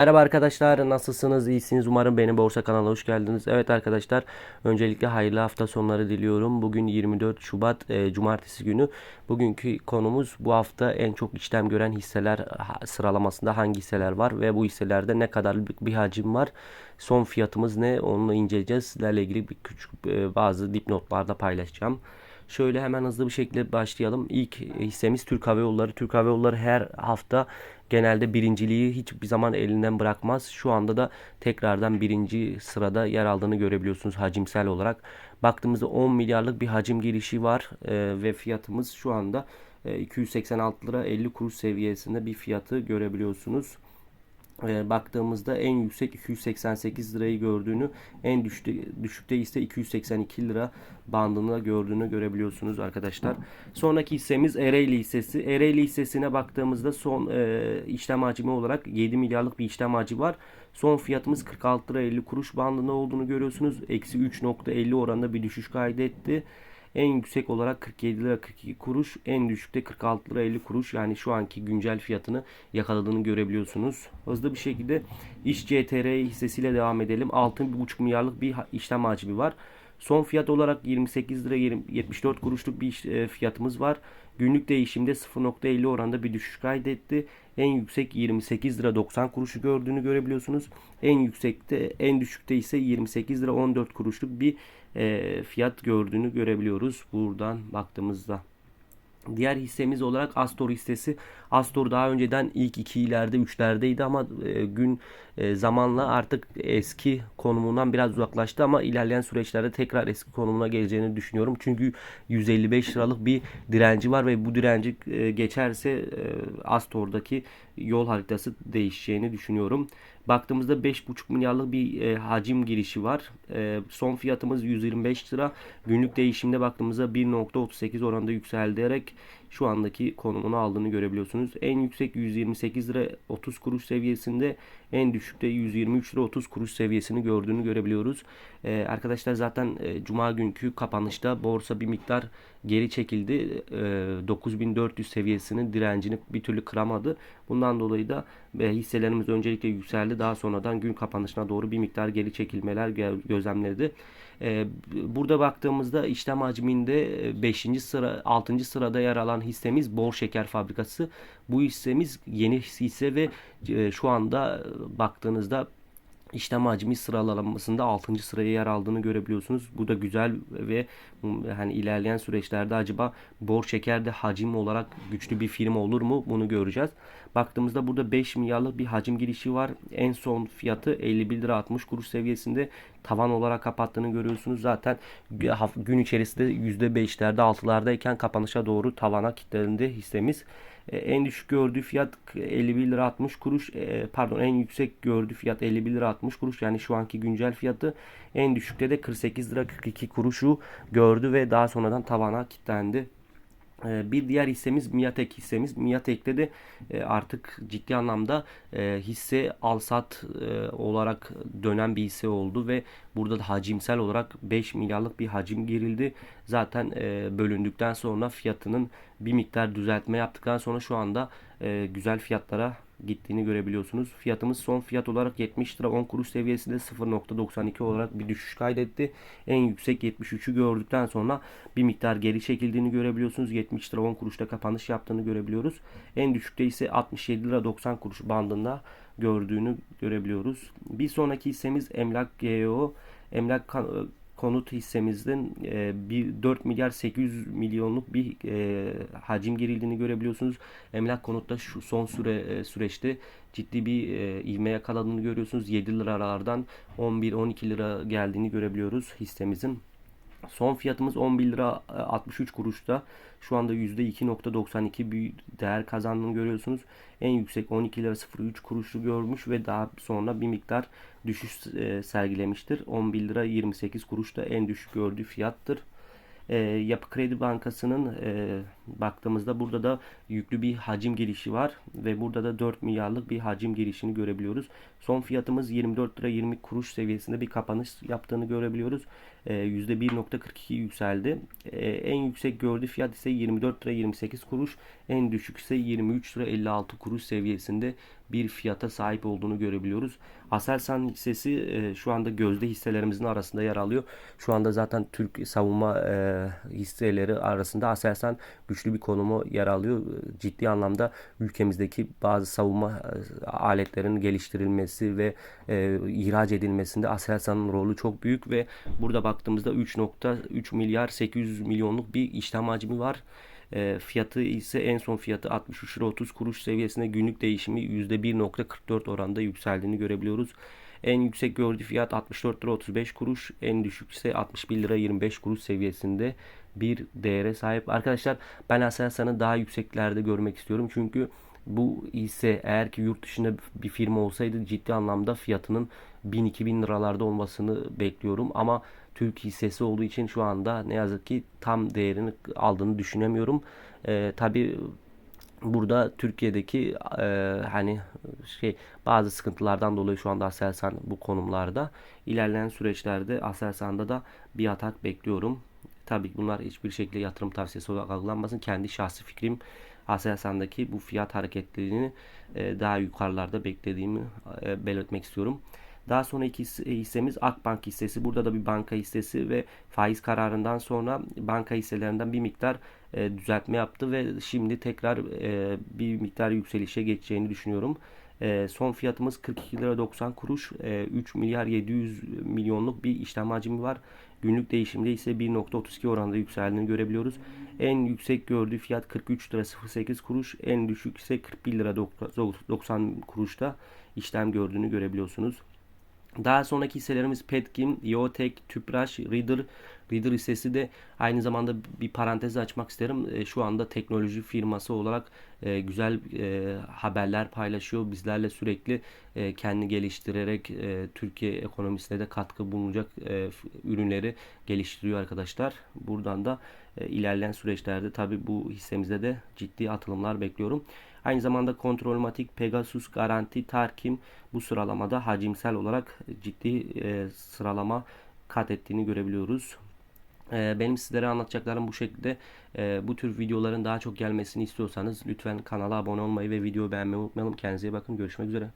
Merhaba arkadaşlar nasılsınız iyisiniz umarım benim borsa kanalına hoş geldiniz. Evet arkadaşlar öncelikle hayırlı hafta sonları diliyorum. Bugün 24 Şubat e, Cumartesi günü. Bugünkü konumuz bu hafta en çok işlem gören hisseler sıralamasında hangi hisseler var ve bu hisselerde ne kadarlık bir hacim var. Son fiyatımız ne onu inceleyeceğiz. Sizlerle ilgili bir küçük e, bazı dipnotlarda paylaşacağım. Şöyle hemen hızlı bir şekilde başlayalım. İlk hissemiz Türk Hava Yolları. Türk Hava Yolları her hafta genelde birinciliği hiçbir zaman elinden bırakmaz. Şu anda da tekrardan birinci sırada yer aldığını görebiliyorsunuz hacimsel olarak. Baktığımızda 10 milyarlık bir hacim girişi var e, ve fiyatımız şu anda e, 286 lira 50 kuruş seviyesinde bir fiyatı görebiliyorsunuz. E, baktığımızda en yüksek 288 lirayı gördüğünü, en düşükte, düşükte ise 282 lira bandını gördüğünü görebiliyorsunuz arkadaşlar. Sonraki hissemiz Ereğli hissesi. Ereğli hissesine baktığımızda son e, işlem hacmi olarak 7 milyarlık bir işlem hacmi var. Son fiyatımız 46 lira 50 kuruş bandında olduğunu görüyorsunuz. Eksi 3.50 oranında bir düşüş kaydetti. En yüksek olarak 47 lira 42 kuruş, en düşükte 46 lira 50 kuruş. Yani şu anki güncel fiyatını yakaladığını görebiliyorsunuz. Hızlı bir şekilde İş CTR hissesiyle devam edelim. 6,5 milyarlık bir işlem hacmi var. Son fiyat olarak 28 lira 20 74 kuruşluk bir e, fiyatımız var. Günlük değişimde 0.50 oranda bir düşüş kaydetti. En yüksek 28 lira 90 kuruşu gördüğünü görebiliyorsunuz. En yüksekte en düşükte ise 28 lira 14 kuruşluk bir e, fiyat gördüğünü görebiliyoruz buradan baktığımızda. Diğer hissemiz olarak Astor hissesi. Astor daha önceden ilk ikilerde, üçlerdeydi ama e, gün e, zamanla artık eski konumundan biraz uzaklaştı ama ilerleyen süreçlerde tekrar eski konumuna geleceğini düşünüyorum. Çünkü 155 liralık bir direnci var ve bu direnci e, geçerse Astor'daki yol haritası değişeceğini düşünüyorum. Baktığımızda 5,5 milyarlık bir e, hacim girişi var. E, son fiyatımız 125 lira. Günlük değişimde baktığımızda 1.38 oranda yükselterek şu andaki konumunu aldığını görebiliyorsunuz. En yüksek 128 lira 30 kuruş seviyesinde, en düşükte 123 lira 30 kuruş seviyesini gördüğünü görebiliyoruz. E, arkadaşlar zaten e, cuma günkü kapanışta borsa bir miktar geri çekildi. E, 9400 seviyesinin direncini bir türlü kıramadı. Bundan dolayı da e, hisselerimiz öncelikle yükseldi. Daha sonradan gün kapanışına doğru bir miktar geri çekilmeler gö- gözlemledi. E, burada baktığımızda işlem hacminde 5. sıra 6. sırada yer alan hissemiz Bor Şeker Fabrikası. Bu hissemiz yeni hisse ve e, şu anda e, baktığınızda işlem hacmi sıralamasında 6. sıraya yer aldığını görebiliyorsunuz. Bu da güzel ve hani ilerleyen süreçlerde acaba Bor Şeker'de hacim olarak güçlü bir firma olur mu? Bunu göreceğiz. Baktığımızda burada 5 milyarlık bir hacim girişi var. En son fiyatı 51 lira 60 kuruş seviyesinde tavan olarak kapattığını görüyorsunuz. Zaten gün içerisinde %5'lerde 6'lardayken kapanışa doğru tavana kilitlendi hissemiz. E, En düşük gördüğü fiyat 51 lira 60 kuruş. E, Pardon en yüksek gördüğü fiyat 51 lira 60 kuruş. Yani şu anki güncel fiyatı en düşükte de 48 lira 42 kuruşu gördü ve daha sonradan tavana kilitlendi. Ee, Bir diğer hissemiz Miatek hissemiz. Miatek'te de e, artık ciddi anlamda e, hisse alsat e, olarak dönen bir hisse oldu ve burada da hacimsel olarak 5 milyarlık bir hacim girildi. Zaten bölündükten sonra fiyatının bir miktar düzeltme yaptıktan sonra şu anda güzel fiyatlara gittiğini görebiliyorsunuz. Fiyatımız son fiyat olarak 70 lira 10 kuruş seviyesinde 0.92 olarak bir düşüş kaydetti. En yüksek 73'ü gördükten sonra bir miktar geri çekildiğini görebiliyorsunuz. 70 lira 10 kuruşta kapanış yaptığını görebiliyoruz. En düşükte ise 67 lira 90 kuruş bandında gördüğünü görebiliyoruz. Bir sonraki hissemiz Emlak GEO. Emlak konut hissemizden e, bir 4 milyar 800 milyonluk bir e, hacim girildiğini görebiliyorsunuz. Emlak konutta şu son süre e, süreçte ciddi bir e, ivme yakaladığını görüyorsunuz. 7 liralardan 11-12 lira geldiğini görebiliyoruz hissemizin. Son fiyatımız 11 lira e, 63 kuruşta. Şu anda %2.92 bir değer kazandığını görüyorsunuz. En yüksek 12 lira 03 kuruşu görmüş ve daha sonra bir miktar düşüş e, sergilemiştir. 11 lira 28 kuruş da en düşük gördüğü fiyattır. E, Yapı Kredi Bankası'nın e, baktığımızda burada da yüklü bir hacim girişi var ve burada da 4 milyarlık bir hacim girişini görebiliyoruz. Son fiyatımız 24 lira 20 kuruş seviyesinde bir kapanış yaptığını görebiliyoruz. E, %1.42 yükseldi. E, en yüksek gördüğü fiyat ise 24 lira 28 kuruş. En düşük ise 23 lira 56 kuruş seviyesinde bir fiyata sahip olduğunu görebiliyoruz. Aselsan hissesi e, şu anda gözde hisselerimizin arasında yer alıyor. Şu anda zaten Türk savunma e, hisseleri arasında Aselsan güçlü bir konumu yer alıyor. Ciddi anlamda ülkemizdeki bazı savunma e, aletlerinin geliştirilmesi ve e, ihraç edilmesinde Aselsan'ın rolü çok büyük ve burada baktığımızda 3.3 milyar 800 milyonluk bir işlem hacmi var. E, fiyatı ise en son fiyatı 63 lira 30 kuruş seviyesinde günlük değişimi %1.44 oranda yükseldiğini görebiliyoruz. En yüksek gördüğü fiyat 64 lira 35 kuruş. En düşük ise 61 lira 25 kuruş seviyesinde bir değere sahip. Arkadaşlar ben Aselsan'ı daha yükseklerde görmek istiyorum. Çünkü bu ise eğer ki yurt dışında bir firma olsaydı ciddi anlamda fiyatının 1000-2000 liralarda olmasını bekliyorum. Ama Türk hissesi olduğu için şu anda ne yazık ki tam değerini aldığını düşünemiyorum. Ee, tabii burada Türkiye'deki e, hani şey bazı sıkıntılardan dolayı şu anda Aselsan bu konumlarda. İlerleyen süreçlerde Aselsan'da da bir atak bekliyorum. Tabii bunlar hiçbir şekilde yatırım tavsiyesi olarak algılanmasın. Kendi şahsi fikrim Aselsan'daki bu fiyat hareketlerini e, daha yukarılarda beklediğimi e, belirtmek istiyorum. Daha sonraki hissemiz Akbank hissesi. Burada da bir banka hissesi ve faiz kararından sonra banka hisselerinden bir miktar e, düzeltme yaptı ve şimdi tekrar e, bir miktar yükselişe geçeceğini düşünüyorum. E, son fiyatımız 42 lira 90 kuruş. E, 3 milyar 700 milyonluk bir işlem hacmi var. Günlük değişimde ise 1.32 oranında yükseldiğini görebiliyoruz. En yüksek gördüğü fiyat 43 lira 08 kuruş. En düşük ise 41 lira 90 kuruşta işlem gördüğünü görebiliyorsunuz. Daha sonraki hisselerimiz Petkim, Yotek, Tüpraş, Reader. Reader hissesi de aynı zamanda bir parantez açmak isterim. E, şu anda teknoloji firması olarak e, güzel e, haberler paylaşıyor. Bizlerle sürekli kendi geliştirerek Türkiye ekonomisine de katkı bulunacak ürünleri geliştiriyor arkadaşlar. Buradan da ilerleyen süreçlerde tabi bu hissemizde de ciddi atılımlar bekliyorum. Aynı zamanda Kontrolmatik, Pegasus, Garanti, Tarkim bu sıralamada hacimsel olarak ciddi e, sıralama kat ettiğini görebiliyoruz. E, benim sizlere anlatacaklarım bu şekilde. E, bu tür videoların daha çok gelmesini istiyorsanız lütfen kanala abone olmayı ve videoyu beğenmeyi unutmayalım. Kendinize iyi bakın. Görüşmek üzere.